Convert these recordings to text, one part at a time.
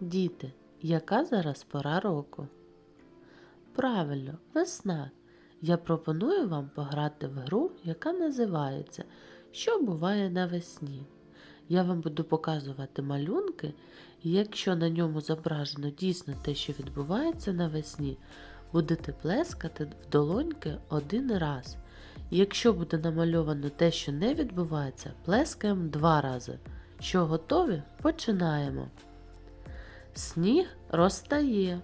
Діти, яка зараз пора року? Правильно, весна. Я пропоную вам пограти в гру, яка називається Що буває навесні. Я вам буду показувати малюнки, і якщо на ньому зображено дійсно те, що відбувається навесні, будете плескати в долоньки один раз. Якщо буде намальовано те, що не відбувається, плескаємо два рази. Що готові? Починаємо. Сніг розтає.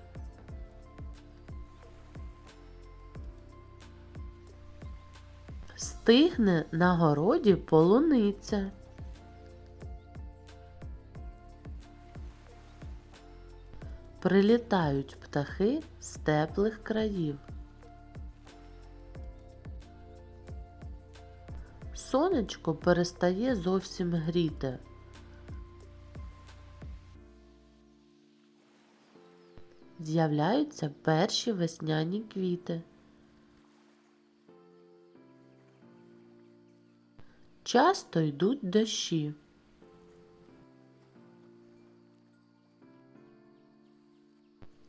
Стигне на городі полуниця. Прилітають птахи з теплих країв. Сонечко перестає зовсім гріти. З'являються перші весняні квіти. Часто йдуть дощі.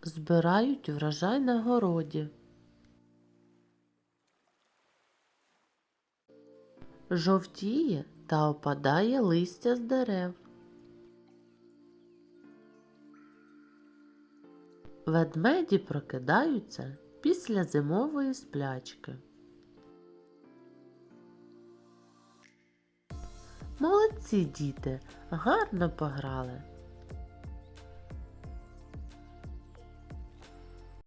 Збирають врожай на городі. Жовтіє та опадає листя з дерев. Ведмеді прокидаються після зимової сплячки. Молодці діти, гарно пограли.